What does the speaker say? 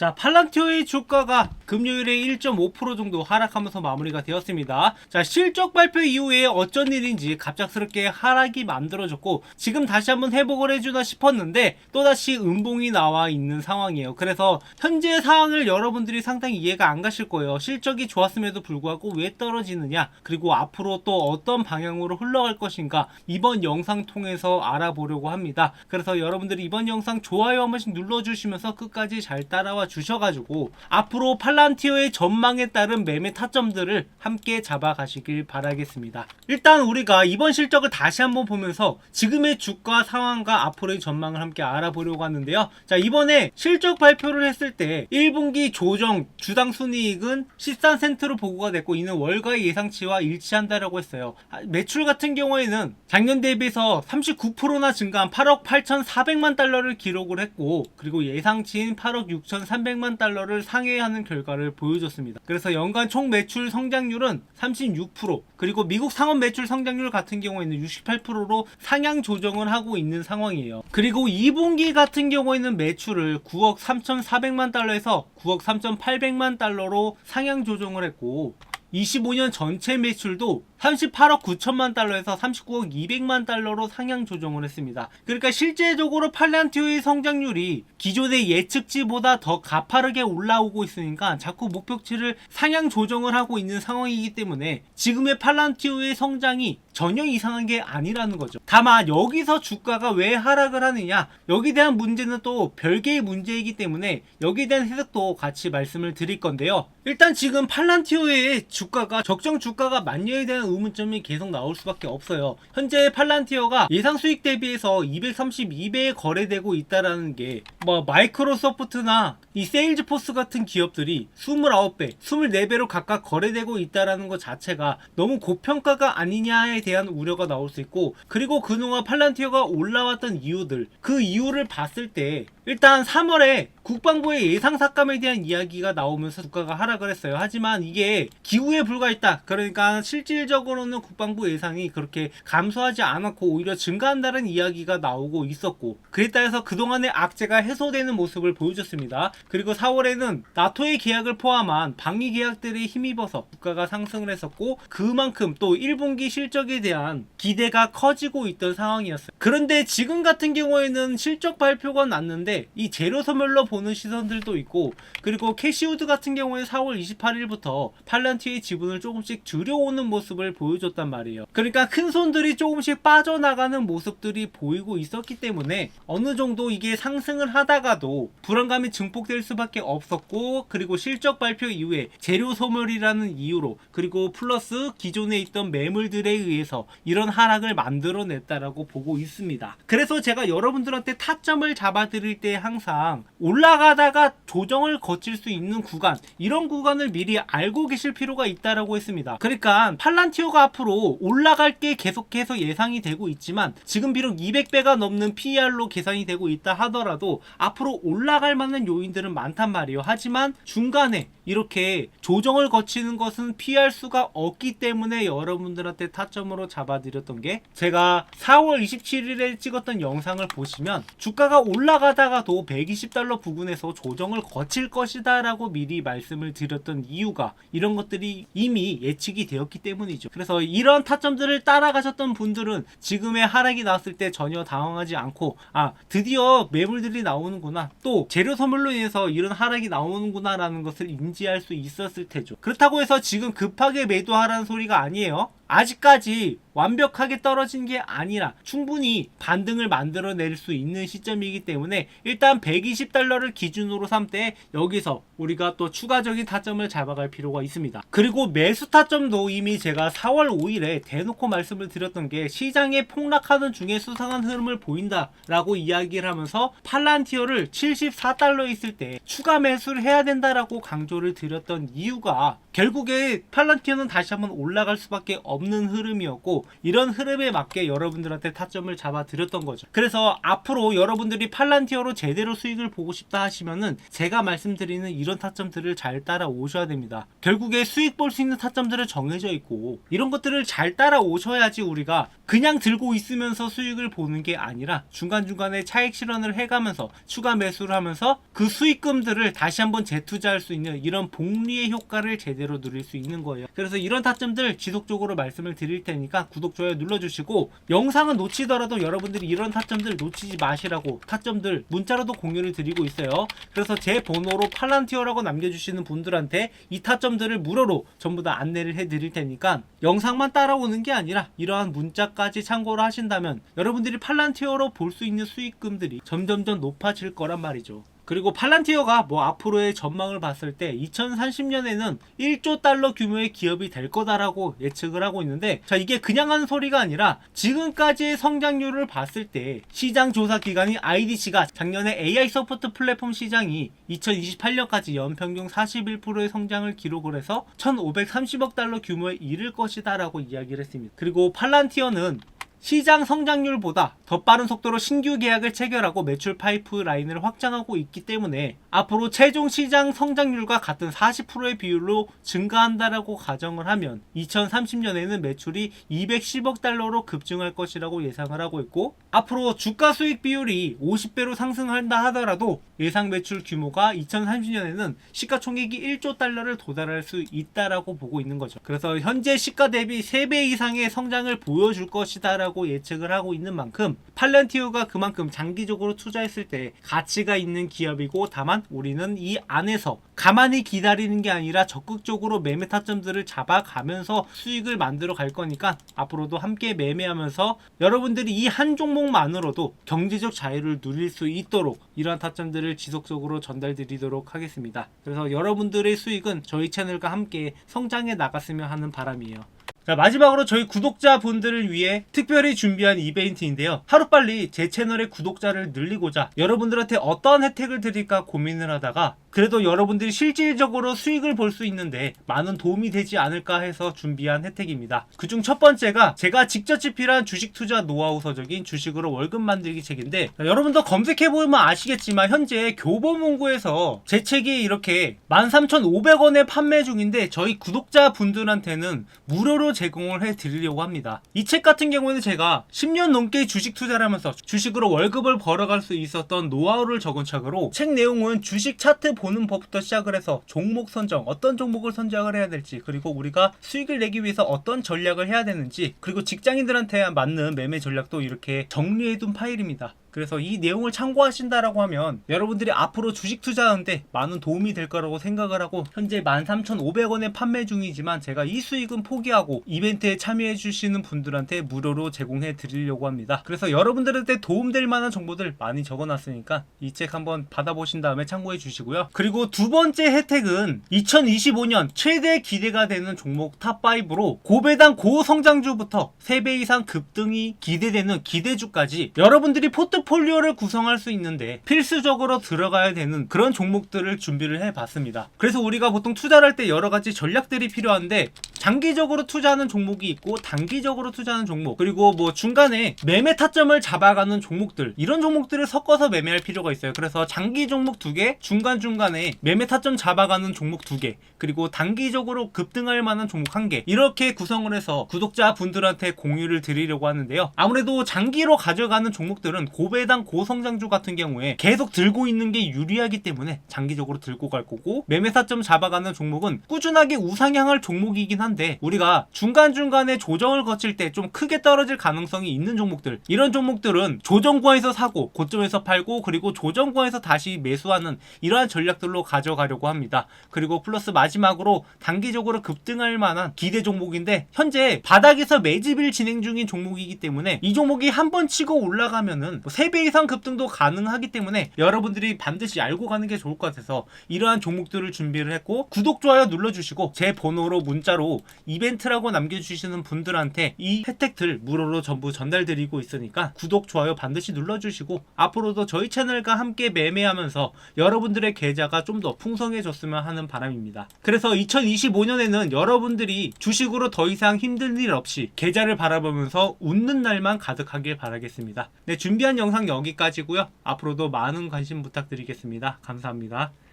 자, 팔란티오의 주가가 금요일에 1.5% 정도 하락하면서 마무리가 되었습니다. 자, 실적 발표 이후에 어쩐 일인지 갑작스럽게 하락이 만들어졌고 지금 다시 한번 회복을 해주나 싶었는데 또다시 음봉이 나와 있는 상황이에요. 그래서 현재 상황을 여러분들이 상당히 이해가 안 가실 거예요. 실적이 좋았음에도 불구하고 왜 떨어지느냐 그리고 앞으로 또 어떤 방향으로 흘러갈 것인가 이번 영상 통해서 알아보려고 합니다. 그래서 여러분들이 이번 영상 좋아요 한 번씩 눌러주시면서 끝까지 잘 따라와 주셔가지고 앞으로 팔 란티오의 전망에 따른 매매 타점들을 함께 잡아가시길 바라겠습니다. 일단 우리가 이번 실적을 다시 한번 보면서 지금의 주가 상황과 앞으로의 전망을 함께 알아보려고 하는데요. 자 이번에 실적 발표를 했을 때 1분기 조정 주당 순이익은 13센트로 보고가 됐고 이는 월가의 예상치와 일치한다라고 했어요. 아, 매출 같은 경우에는 작년 대비해서 39%나 증가한 8억 8,400만 달러를 기록을 했고 그리고 예상치인 8억 6,300만 달러를 상회하는 결과 를 보여줬습니다. 그래서 연간 총 매출 성장률은 36% 그리고 미국 상업 매출 성장률 같은 경우에는 68%로 상향 조정을 하고 있는 상황이에요. 그리고 2분기 같은 경우에는 매출을 9억 3,400만 달러에서 9억 3,800만 달러로 상향 조정을 했고 25년 전체 매출도 38억 9천만 달러에서 39억 200만 달러로 상향 조정을 했습니다. 그러니까 실제적으로 팔란티오의 성장률이 기존의 예측치보다 더 가파르게 올라오고 있으니까 자꾸 목표치를 상향 조정을 하고 있는 상황이기 때문에 지금의 팔란티오의 성장이 전혀 이상한 게 아니라는 거죠. 다만 여기서 주가가 왜 하락을 하느냐 여기 대한 문제는 또 별개의 문제이기 때문에 여기에 대한 해석도 같이 말씀을 드릴 건데요. 일단 지금 팔란티오의 주가가 적정 주가가 맞냐에 대한 의문점이 계속 나올 수밖에 없어요. 현재 팔란티오가 예상 수익 대비해서 232배에 거래되고 있다라는 게 뭐 마이크로소프트나 이 세일즈포스 같은 기업들이 29배, 24배로 각각 거래되고 있다라는 것 자체가 너무 고평가가 아니냐에 대한 우려가 나올 수 있고 그리고 그동안 팔란티오가 올라왔던 이유들 그 이유를 봤을 때 일단 3월에 국방부의 예상 삭감에 대한 이야기가 나오면서 주가가 하락을 했어요. 하지만 이게 기후에 불과했다. 그러니까 실질적으로는 국방부 예상이 그렇게 감소하지 않았고 오히려 증가한다는 이야기가 나오고 있었고 그랬다 해서 그동안의 악재가 해소되는 모습을 보여줬습니다. 그리고 4월에는 나토의 계약을 포함한 방위 계약들에 힘입어서 주가가 상승을 했었고 그만큼 또 1분기 실적에 대한 기대가 커지고 있던 상황이었어요. 그런데 지금 같은 경우에는 실적 발표가 났는데 이 재료 소멸로 보는 시선들도 있고 그리고 캐시우드 같은 경우에 4월 28일부터 팔란티의 지분을 조금씩 줄여오는 모습을 보여줬단 말이에요. 그러니까 큰 손들이 조금씩 빠져나가는 모습들이 보이고 있었기 때문에 어느 정도 이게 상승을 하다가도 불안감이 증폭될 수밖에 없었고 그리고 실적 발표 이후에 재료 소멸이라는 이유로 그리고 플러스 기존에 있던 매물들에 의해서 이런 하락을 만들어냈다라고 보고 있습니다. 그래서 제가 여러분들한테 타점을 잡아드릴 때 항상 올라가다가 조정을 거칠 수 있는 구간 이런 구간을 미리 알고 계실 필요가 있다라고 했습니다. 그러니까 팔란티오가 앞으로 올라갈 게 계속해서 예상이 되고 있지만 지금 비록 200배가 넘는 PER로 계산이 되고 있다 하더라도 앞으로 올라갈 만한 요인들은 많단 말이에요. 하지만 중간에 이렇게 조정을 거치는 것은 피할 수가 없기 때문에 여러분들한테 타점으로 잡아드렸던 게 제가 4월 27일에 찍었던 영상을 보시면 주가가 올라가다가도 120달러 부근에서 조정을 거칠 것이다 라고 미리 말씀을 드렸던 이유가 이런 것들이 이미 예측이 되었기 때문이죠. 그래서 이런 타점들을 따라가셨던 분들은 지금의 하락이 나왔을 때 전혀 당황하지 않고 아 드디어 매물들이 나오는구나 또 재료 소멸로 인해서 이런 하락이 나오는구나 라는 것을 인지 할 수 있었을 테죠. 그렇다고 해서 지금 급하게 매도하라는 소리가 아니에요. 아직까지 완벽하게 떨어진 게 아니라 충분히 반등을 만들어낼 수 있는 시점이기 때문에 일단 120달러를 기준으로 삼 때 여기서 우리가 또 추가적인 타점을 잡아갈 필요가 있습니다. 그리고 매수 타점도 이미 제가 4월 5일에 대놓고 말씀을 드렸던 게 시장에 폭락하는 중에 수상한 흐름을 보인다 라고 이야기를 하면서 팔란티어를 74달러 있을 때 추가 매수를 해야 된다라고 강조를 드렸던 이유가 결국에 팔란티어는 다시 한번 올라갈 수밖에 없는 흐름이었고 이런 흐름에 맞게 여러분들한테 타점을 잡아 드렸던 거죠. 그래서 앞으로 여러분들이 팔란티어로 제대로 수익을 보고 싶다 하시면은 제가 말씀드리는 이런 타점들을 잘 따라 오셔야 됩니다. 결국에 수익 볼 수 있는 타점들은 정해져 있고 이런 것들을 잘 따라 오셔야지 우리가 그냥 들고 있으면서 수익을 보는 게 아니라 중간중간에 차익 실현을 해가면서 추가 매수를 하면서 그 수익금들을 다시 한번 재투자할 수 있는 이런 복리의 효과를 제대로 누릴 수 있는 거예요. 그래서 이런 타점들 지속적으로 말씀을 드릴 테니까 구독, 좋아요 눌러주시고 영상은 놓치더라도 여러분들이 이런 타점들 놓치지 마시라고 타점들 문자로도 공유를 드리고 있어요. 그래서 제 번호로 팔란티어라고 남겨주시는 분들한테 이 타점들을 무료로 전부 다 안내를 해드릴 테니까 영상만 따라오는 게 아니라 이러한 문자까지 참고를 하신다면 여러분들이 팔란티어로 볼 수 있는 수익금들이 점점점 높아질 거란 말이죠. 그리고 팔란티어가 뭐 앞으로의 전망을 봤을 때 2030년에는 1조 달러 규모의 기업이 될 거다라고 예측을 하고 있는데 자 이게 그냥 하는 소리가 아니라 지금까지의 성장률을 봤을 때 시장 조사 기관인 IDC가 작년에 AI 서포트 플랫폼 시장이 2028년까지 연평균 41%의 성장을 기록을 해서 1,530억 달러 규모에 이를 것이다 라고 이야기를 했습니다. 그리고 팔란티어는 시장 성장률보다 더 빠른 속도로 신규 계약을 체결하고 매출 파이프라인을 확장하고 있기 때문에 앞으로 최종 시장 성장률과 같은 40%의 비율로 증가한다라고 가정을 하면 2030년에는 매출이 210억 달러로 급증할 것이라고 예상을 하고 있고 앞으로 주가 수익 비율이 50배로 상승한다 하더라도 예상 매출 규모가 2030년에는 시가총액이 1조 달러를 도달할 수 있다라고 보고 있는 거죠. 그래서 현재 시가 대비 3배 이상의 성장을 보여줄 것이다라고 예측을 하고 있는 만큼 팔란티오가 그만큼 장기적으로 투자했을 때 가치가 있는 기업이고 다만 우리는 이 안에서 가만히 기다리는 게 아니라 적극적으로 매매 타점들을 잡아가면서 수익을 만들어 갈 거니까 앞으로도 함께 매매하면서 여러분들이 이 한 종목만으로도 경제적 자유를 누릴 수 있도록 이러한 타점들을 지속적으로 전달 드리도록 하겠습니다. 그래서 여러분들의 수익은 저희 채널과 함께 성장해 나갔으면 하는 바람이에요. 자, 마지막으로 저희 구독자분들을 위해 특별히 준비한 이벤트인데요. 하루빨리 제 채널의 구독자를 늘리고자 여러분들한테 어떤 혜택을 드릴까 고민을 하다가 그래도 여러분들이 실질적으로 수익을 볼 수 있는데 많은 도움이 되지 않을까 해서 준비한 혜택입니다. 그중 첫 번째가 제가 직접 집필한 주식 투자 노하우 서적인 주식으로 월급 만들기 책인데 자, 여러분도 검색해보면 아시겠지만 현재 교보문고에서 제 책이 이렇게 13,500원에 판매 중인데 저희 구독자 분들한테는 무료로 제공을 해드리려고 합니다. 이 책 같은 경우에는 제가 10년 넘게 주식 투자를 하면서 주식으로 월급을 벌어갈 수 있었던 노하우를 적은 책으로 책 내용은 주식 차트 보는 법부터 시작을 해서 종목 선정, 어떤 종목을 선정을 해야 될지, 그리고 우리가 수익을 내기 위해서 어떤 전략을 해야 되는지, 그리고 직장인들한테 맞는 매매 전략도 이렇게 정리해둔 파일입니다. 그래서 이 내용을 참고하신다라고 하면 여러분들이 앞으로 주식 투자하는데 많은 도움이 될 거라고 생각을 하고 현재 13,500원에 판매 중이지만 제가 이 수익은 포기하고 이벤트에 참여해 주시는 분들한테 무료로 제공해 드리려고 합니다. 그래서 여러분들한테 도움될 만한 정보들 많이 적어 놨으니까 이 책 한번 받아보신 다음에 참고해 주시고요. 그리고 두 번째 혜택은 2025년 최대 기대가 되는 종목 탑5로 고배당 고성장주부터 3배 이상 급등이 기대되는 기대주까지 여러분들이 포트 포트폴리오를 구성할 수 있는데 필수적으로 들어가야 되는 그런 종목들을 준비를 해봤습니다. 그래서 우리가 보통 투자를 할때 여러 가지 전략들이 필요한데 장기적으로 투자하는 종목이 있고 단기적으로 투자하는 종목 그리고 뭐 중간에 매매 타점을 잡아가는 종목들 이런 종목들을 섞어서 매매할 필요가 있어요. 그래서 장기 종목 두 개, 중간 중간에 매매 타점 잡아가는 종목 두 개, 그리고 단기적으로 급등할 만한 종목 한 개 이렇게 구성을 해서 구독자 분들한테 공유를 드리려고 하는데요. 아무래도 장기로 가져가는 종목들은 고 배당 고성장주 같은 경우에 계속 들고 있는 게 유리하기 때문에 장기적으로 들고 갈 거고 매매 타점 잡아가는 종목은 꾸준하게 우상향할 종목이긴 한데 우리가 중간중간에 조정을 거칠 때 좀 크게 떨어질 가능성이 있는 종목들 이런 종목들은 조정구에서 사고 고점에서 팔고 그리고 조정구에서 다시 매수하는 이러한 전략들로 가져가려고 합니다. 그리고 플러스 마지막으로 단기적으로 급등할 만한 기대 종목인데 현재 바닥에서 매집일 진행 중인 종목이기 때문에 이 종목이 한 번 치고 올라가면은 뭐 3배 이상 급등도 가능하기 때문에 여러분들이 반드시 알고 가는 게 좋을 것 같아서 이러한 종목들을 준비를 했고 구독 좋아요 눌러주시고 제 번호로 문자로 이벤트라고 남겨주시는 분들한테 이 혜택들 무료로 전부 전달드리고 있으니까 구독 좋아요 반드시 눌러주시고 앞으로도 저희 채널과 함께 매매하면서 여러분들의 계좌가 좀 더 풍성해졌으면 하는 바람입니다. 그래서 2025년에는 여러분들이 주식으로 더 이상 힘든 일 없이 계좌를 바라보면서 웃는 날만 가득하길 바라겠습니다. 네, 준비한 영상 여기까지고요. 앞으로도 많은 관심 부탁드리겠습니다. 감사합니다.